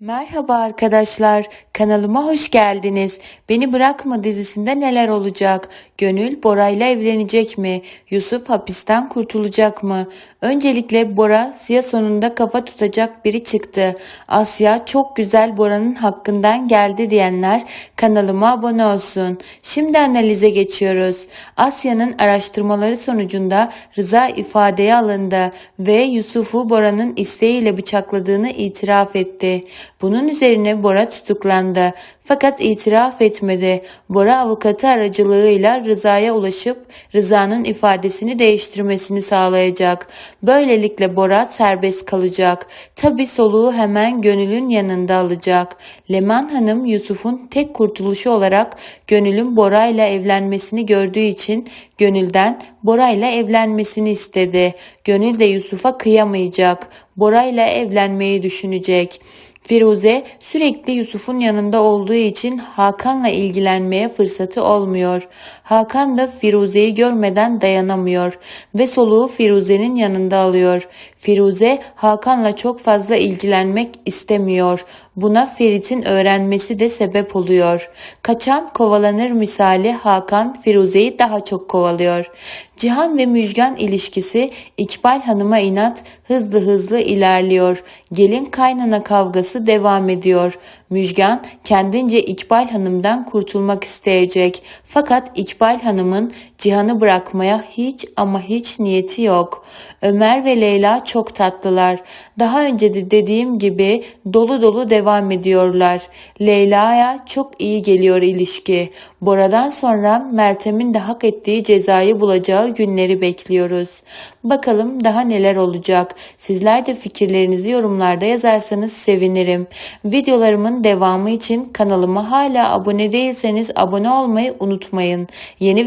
Merhaba arkadaşlar, kanalıma hoş geldiniz. Beni Bırakma dizisinde neler olacak? Gönül Bora ile evlenecek mi? Yusuf hapisten kurtulacak mı? Öncelikle Bora ya sonunda kafa tutacak biri çıktı. Asya çok güzel Bora'nın hakkından geldi diyenler kanalıma abone olsun. Şimdi analize geçiyoruz. Asya'nın araştırmaları sonucunda Rıza ifadeye alındı ve Yusuf'u Bora'nın isteğiyle bıçakladığını itiraf etti. Bunun üzerine Bora tutuklandı. Fakat itiraf etmedi. Bora avukatı aracılığıyla Rıza'ya ulaşıp Rıza'nın ifadesini değiştirmesini sağlayacak. Böylelikle Bora serbest kalacak. Tabi soluğu hemen Gönül'ün yanında alacak. Leman Hanım Yusuf'un tek kurtuluşu olarak Gönül'ün Bora ile evlenmesini gördüğü için Gönül'den Bora ile evlenmesini istedi. Gönül de Yusuf'a kıyamayacak. Bora ile evlenmeyi düşünecek. Firuze sürekli Yusuf'un yanında olduğu için Hakan'la ilgilenmeye fırsatı olmuyor. Hakan da Firuze'yi görmeden dayanamıyor ve soluğu Firuze'nin yanında alıyor. Firuze Hakan'la çok fazla ilgilenmek istemiyor. Buna Ferit'in öğrenmesi de sebep oluyor. Kaçan kovalanır misali Hakan Firuze'yi daha çok kovalıyor. Cihan ve Müjgan ilişkisi İkbal Hanım'a inat hızlı hızlı ilerliyor. Gelin kaynana kavgası devam ediyor. Müjgan kendince İkbal Hanım'dan kurtulmak isteyecek. Fakat İkbal Hanım'ın Cihan'ı bırakmaya hiç ama hiç niyeti yok. Ömer ve Leyla çok tatlılar. Daha önce de dediğim gibi dolu dolu devam ediyorlar. Leyla'ya çok iyi geliyor ilişki. Bora'dan sonra Meltem'in de hak ettiği cezayı bulacağı günleri bekliyoruz. Bakalım daha neler olacak. Sizler de fikirlerinizi yorumlarda yazarsanız sevinirim. Videolarımın devamı için kanalıma hala abone değilseniz abone olmayı unutmayın. Yeni